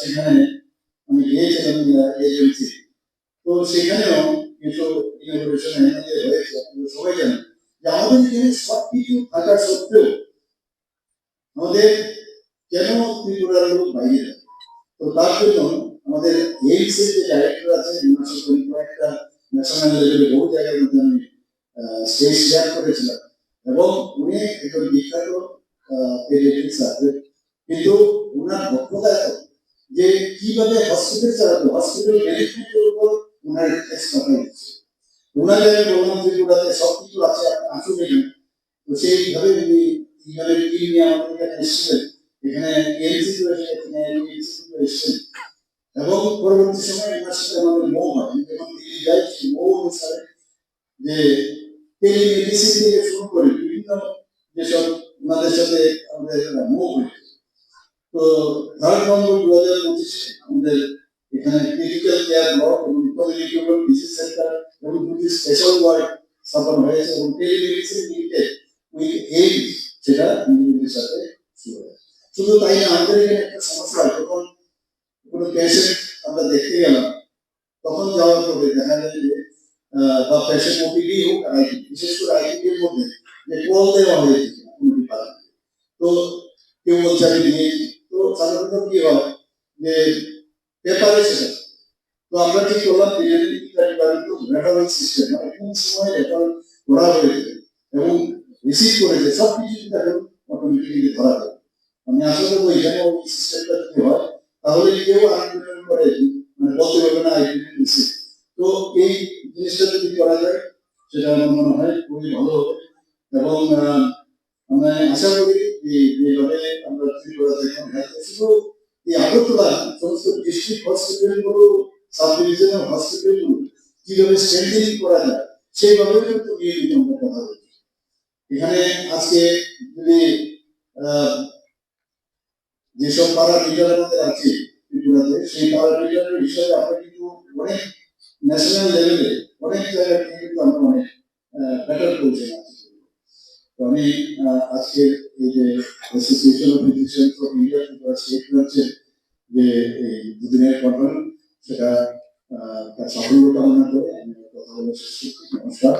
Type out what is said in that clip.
সেখানে আমি গিয়েছিলাম তো সেখানেও? তো তার আমাদের এইমস যে ডাইরেক্টর আছে ন্যাশনাল বহু জায়গার মধ্যে আমি স্টেজ শেয়ার করেছিলাম। এবং উনি একজন বিখ্যাত পেডিয়াট্রিক্স আছে। কিন্তু ওনার দক্ষতা যে কীভাবে হসপিটাল চালাতো হসপিটাল ম্যানেজমেন্টের উপর ওনার এক্সপার্ট আমি বললাম যে সব কিছু আছে আসুন এখানে তো সেইভাবে উনি কীভাবে কি নিয়ে আমাদের এসেছিলেন এখানে রয়েছে এখানে এসেছেন এবং পরবর্তী সময় ওনার সাথে আমাদের মৌ হয়। যখন দিল্লি যাই সেই মৌ অনুসারে যে টেলিমেডিসিন থেকে শুরু করে বিভিন্ন যেসব ওনাদের সাথে আমাদের মৌ হয়েছে তো থার্ড নম্বর দু হাজার পঁচিশে আমাদের এখানে ক্রিটিক্যাল কেয়ার ব্লক এবং কমিউনিকেবল ডিজিজ সেন্টার এবং দুটি স্পেশাল ওয়ার্ড স্থাপন হয়েছে এবং টেলিমেডিসিন নিতে উইথ এইড সেটা নিজেদের সাথে শুরু হয়েছে শুধু তাই না আমাদের এখানে একটা সমস্যা হয় যখন কোনো পেশেন্ট আমরা দেখতে গেলাম তখন যাওয়ার পরে দেখা যায় যে আহ, বা পেশেন্ট ওপিডি হোক আইটি বিশেষ করে আইটির মধ্যে যে কল দেওয়া হয়েছে কোনো ডিপার্টমেন্টে তো কেউ বলছে আমি দিয়েছি তো আমরা মানে কোন সময় রেফারেন্স করা হয়েছে এবং রিসিভ করেছে সব কিছু দেখুন অটোমেটিক্যালি ধরা যায়। আমি আসলে বলব এখানে হয়, তাহলে কেউ মানে তো এই জিনিসটা যদি করা যায়, সেটা আমার মনে হয় খুবই ভালো হবে। এবং আমি আশা করি আগরতলা সমস্ত ডিস্ট্রিক্ট হসপিটালগুলো করা যায় সেইভাবে কিন্তু কথা বলছি এখানে আজকে যদি যেসব পাড়া লিডার আছে সেই পাড়া লিডারের আমরা কিন্তু অনেক ন্যাশনাল লেভেলে অনেক জায়গা থেকে কিন্তু আমরা অনেক পজিশন আমি আহ, আজকে এই যে যে এই দুদিনের কনফারেন্স সেটা সাফল্য কামনা করে আমি কথা বলে নমস্কার।